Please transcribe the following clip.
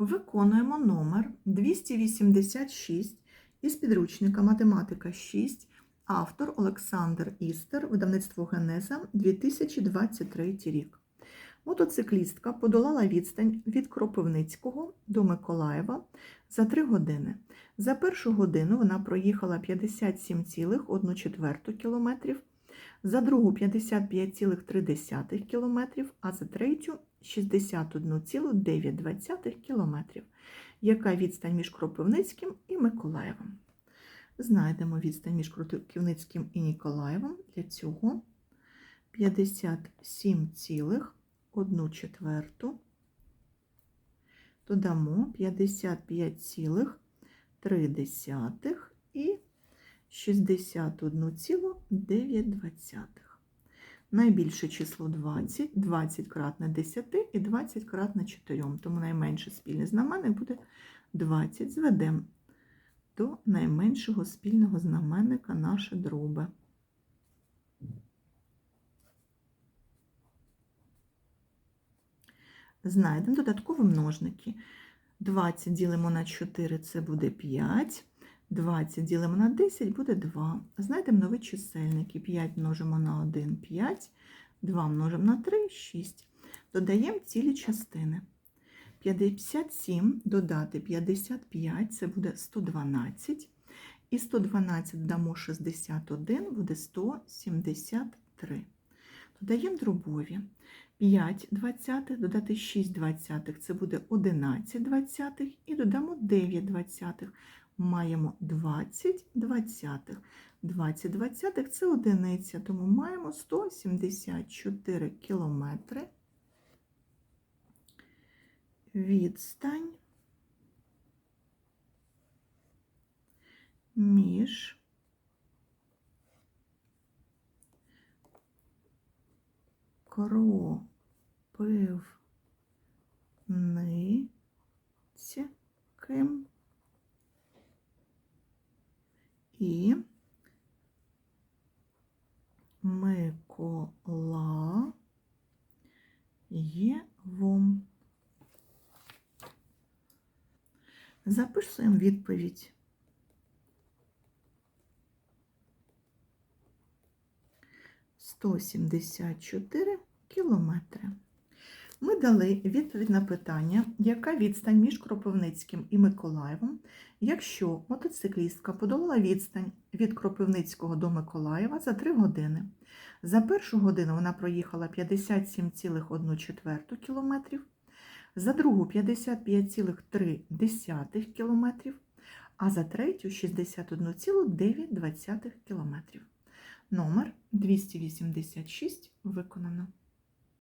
Виконуємо номер 286 із підручника Математика 6, автор Олександр Істер, видавництво Генеза 2023 рік. Мотоциклістка подолала відстань від Кропивницького до Миколаєва за 3 години. За першу годину вона проїхала 57,1 км, за другу 55,3 км, а за третю 61,9 км. Яка відстань між Кропивницьким і Миколаєвом? Знайдемо відстань між Кропивницьким і Ніколаєвом. Для цього 57,1 четверту. Додамо 55,3 і 61,9. Найбільше число 20, 20 кратне 10 і 20 кратне 4. Тому найменше спільний знаменник буде 20. Зведемо до найменшого спільного знаменника наше дроби. Знайдемо додаткові множники. 20 ділимо на 4, це буде 5. 20 ділимо на 10, буде 2. Знайдемо нові чисельники. 5 множимо на 1 – 5, 2 множимо на 3 – 6. Додаємо цілі частини. 57 додати 55 це буде 112. І 112 дамо 61, буде 173. Додаємо дробові. 5 двадцятих додати 6 двадцятих це буде 11 двадцятих. І додамо 9 двадцятих. Маємо 20 двадцятих. 20 двадцятих це одиниця, тому маємо 174 кілометри. Відстань між Кропивницьким і Миколаєвом. Записуємо відповідь. Сто сімдесят чотири кілометри. Дали відповідь на питання, яка відстань між Кропивницьким і Миколаєвом, якщо мотоциклістка подолала відстань від Кропивницького до Миколаєва за 3 години. За першу годину вона проїхала 57,1 км, за другу 55,3 км, а за третю 61,9 км. Номер 286 виконано.